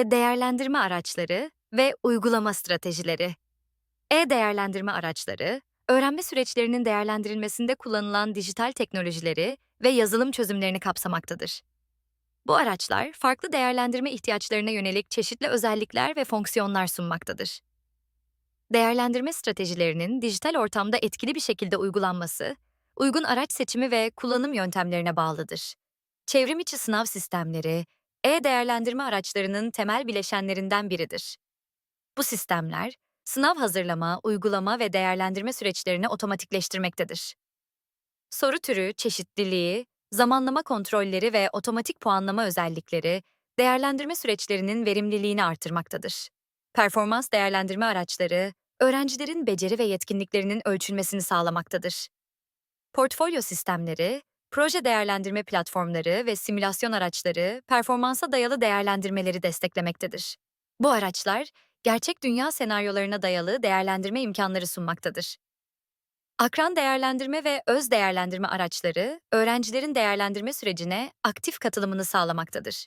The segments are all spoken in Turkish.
E-değerlendirme araçları ve uygulama stratejileri. E-değerlendirme araçları, öğrenme süreçlerinin değerlendirilmesinde kullanılan dijital teknolojileri ve yazılım çözümlerini kapsamaktadır. Bu araçlar, farklı değerlendirme ihtiyaçlarına yönelik çeşitli özellikler ve fonksiyonlar sunmaktadır. Değerlendirme stratejilerinin dijital ortamda etkili bir şekilde uygulanması, uygun araç seçimi ve kullanım yöntemlerine bağlıdır. Çevrim içi sınav sistemleri, e-değerlendirme araçlarının temel bileşenlerinden biridir. Bu sistemler, sınav hazırlama, uygulama ve değerlendirme süreçlerini otomatikleştirmektedir. Soru türü, çeşitliliği, zamanlama kontrolleri ve otomatik puanlama özellikleri, değerlendirme süreçlerinin verimliliğini artırmaktadır. Performans değerlendirme araçları, öğrencilerin beceri ve yetkinliklerinin ölçülmesini sağlamaktadır. Portfolyo sistemleri, proje değerlendirme platformları ve simülasyon araçları performansa dayalı değerlendirmeleri desteklemektedir. Bu araçlar, gerçek dünya senaryolarına dayalı değerlendirme imkanları sunmaktadır. Akran değerlendirme ve öz değerlendirme araçları, öğrencilerin değerlendirme sürecine aktif katılımını sağlamaktadır.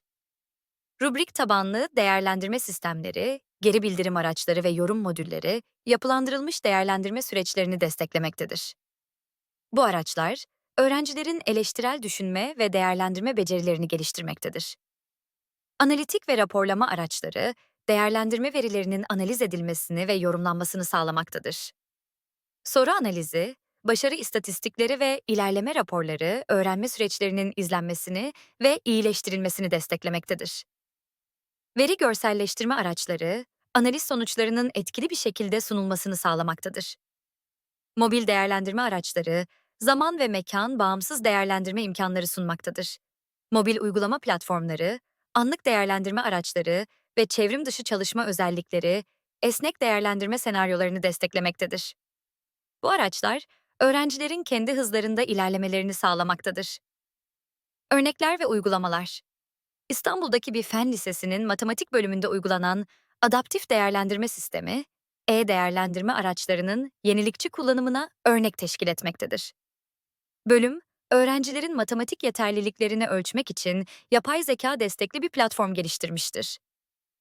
Rubrik tabanlı değerlendirme sistemleri, geri bildirim araçları ve yorum modülleri, yapılandırılmış değerlendirme süreçlerini desteklemektedir. Bu araçlar, öğrencilerin eleştirel düşünme ve değerlendirme becerilerini geliştirmektedir. Analitik ve raporlama araçları, değerlendirme verilerinin analiz edilmesini ve yorumlanmasını sağlamaktadır. Soru analizi, başarı istatistikleri ve ilerleme raporları öğrenme süreçlerinin izlenmesini ve iyileştirilmesini desteklemektedir. Veri görselleştirme araçları, analiz sonuçlarının etkili bir şekilde sunulmasını sağlamaktadır. Mobil değerlendirme araçları, zaman ve mekan bağımsız değerlendirme imkanları sunmaktadır. Mobil uygulama platformları, anlık değerlendirme araçları ve çevrim dışı çalışma özellikleri, esnek değerlendirme senaryolarını desteklemektedir. Bu araçlar, öğrencilerin kendi hızlarında ilerlemelerini sağlamaktadır. Örnekler ve uygulamalar İstanbul'daki bir fen lisesinin matematik bölümünde uygulanan adaptif değerlendirme sistemi, e-değerlendirme araçlarının yenilikçi kullanımına örnek teşkil etmektedir. Bölüm, öğrencilerin matematik yeterliliklerini ölçmek için yapay zeka destekli bir platform geliştirmiştir.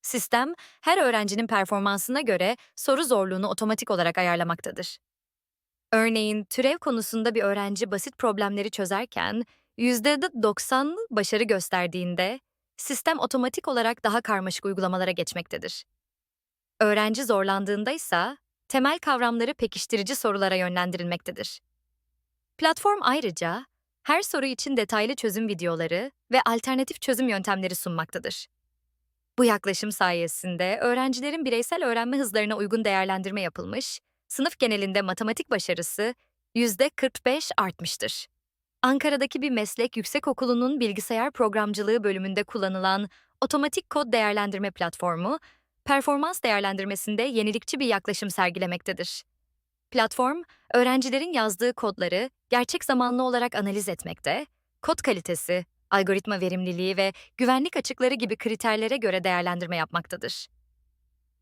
Sistem, her öğrencinin performansına göre soru zorluğunu otomatik olarak ayarlamaktadır. Örneğin, türev konusunda bir öğrenci basit problemleri çözerken %90 başarı gösterdiğinde, sistem otomatik olarak daha karmaşık uygulamalara geçmektedir. Öğrenci zorlandığında ise temel kavramları pekiştirici sorulara yönlendirilmektedir. Platform ayrıca her soru için detaylı çözüm videoları ve alternatif çözüm yöntemleri sunmaktadır. Bu yaklaşım sayesinde öğrencilerin bireysel öğrenme hızlarına uygun değerlendirme yapılmış, sınıf genelinde matematik başarısı %45 artmıştır. Ankara'daki bir meslek yüksekokulu'nun bilgisayar programcılığı bölümünde kullanılan otomatik kod değerlendirme platformu, performans değerlendirmesinde yenilikçi bir yaklaşım sergilemektedir. Platform, öğrencilerin yazdığı kodları gerçek zamanlı olarak analiz etmekte, kod kalitesi, algoritma verimliliği ve güvenlik açıkları gibi kriterlere göre değerlendirme yapmaktadır.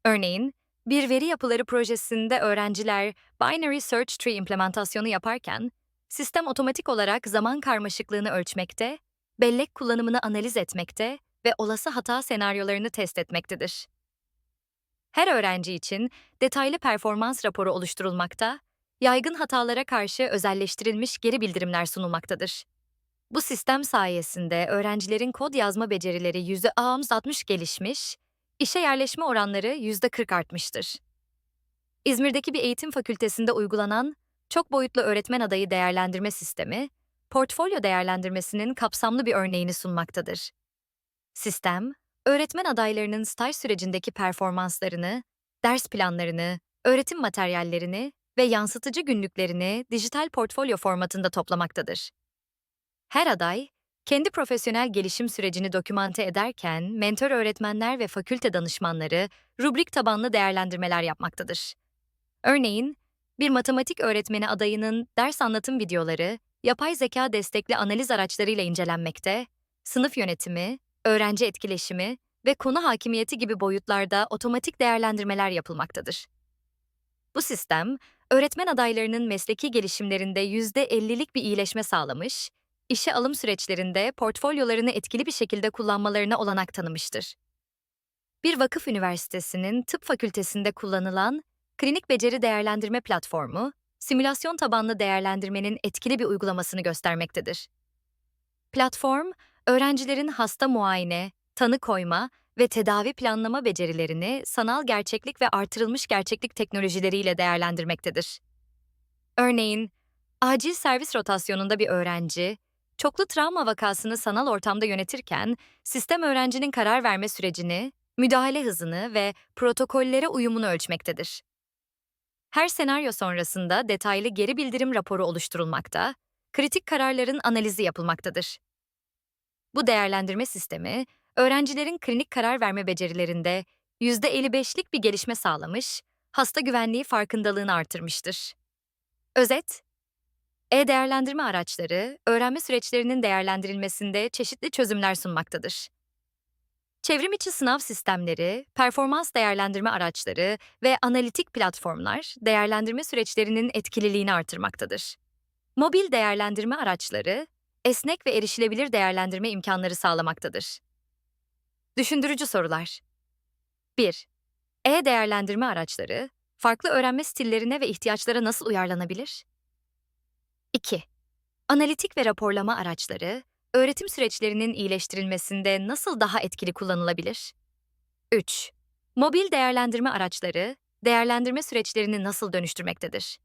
Örneğin, bir veri yapıları projesinde öğrenciler binary search tree implementasyonu yaparken, sistem otomatik olarak zaman karmaşıklığını ölçmekte, bellek kullanımını analiz etmekte ve olası hata senaryolarını test etmektedir. Her öğrenci için detaylı performans raporu oluşturulmakta, yaygın hatalara karşı özelleştirilmiş geri bildirimler sunulmaktadır. Bu sistem sayesinde öğrencilerin kod yazma becerileri %60 gelişmiş, işe yerleşme oranları %40 artmıştır. İzmir'deki bir eğitim fakültesinde uygulanan çok boyutlu öğretmen adayı değerlendirme sistemi, portfolyo değerlendirmesinin kapsamlı bir örneğini sunmaktadır. Sistem, öğretmen adaylarının staj sürecindeki performanslarını, ders planlarını, öğretim materyallerini ve yansıtıcı günlüklerini dijital portfolyo formatında toplamaktadır. Her aday, kendi profesyonel gelişim sürecini dokümante ederken mentor öğretmenler ve fakülte danışmanları rubrik tabanlı değerlendirmeler yapmaktadır. Örneğin, bir matematik öğretmeni adayının ders anlatım videoları, yapay zeka destekli analiz araçlarıyla incelenmekte, sınıf yönetimi, öğrenci etkileşimi ve konu hakimiyeti gibi boyutlarda otomatik değerlendirmeler yapılmaktadır. Bu sistem, öğretmen adaylarının mesleki gelişimlerinde %50'lik bir iyileşme sağlamış, işe alım süreçlerinde portfolyolarını etkili bir şekilde kullanmalarına olanak tanımıştır. Bir vakıf üniversitesinin tıp fakültesinde kullanılan klinik beceri değerlendirme platformu, simülasyon tabanlı değerlendirmenin etkili bir uygulamasını göstermektedir. Platform, öğrencilerin hasta muayene, tanı koyma ve tedavi planlama becerilerini sanal gerçeklik ve artırılmış gerçeklik teknolojileriyle değerlendirmektedir. Örneğin, acil servis rotasyonunda bir öğrenci, çoklu travma vakasını sanal ortamda yönetirken, sistem öğrencinin karar verme sürecini, müdahale hızını ve protokollere uyumunu ölçmektedir. Her senaryo sonrasında detaylı geri bildirim raporu oluşturulmakta, kritik kararların analizi yapılmaktadır. Bu değerlendirme sistemi, öğrencilerin klinik karar verme becerilerinde %55'lik bir gelişme sağlamış, hasta güvenliği farkındalığını artırmıştır. Özet, e-değerlendirme araçları, öğrenme süreçlerinin değerlendirilmesinde çeşitli çözümler sunmaktadır. Çevrim içi sınav sistemleri, performans değerlendirme araçları ve analitik platformlar değerlendirme süreçlerinin etkililiğini artırmaktadır. Mobil değerlendirme araçları, esnek ve erişilebilir değerlendirme imkanları sağlamaktadır. Düşündürücü sorular 1. E-değerlendirme araçları, farklı öğrenme stillerine ve ihtiyaçlara nasıl uyarlanabilir? 2. Analitik ve raporlama araçları, öğretim süreçlerinin iyileştirilmesinde nasıl daha etkili kullanılabilir? 3. Mobil değerlendirme araçları, değerlendirme süreçlerini nasıl dönüştürmektedir?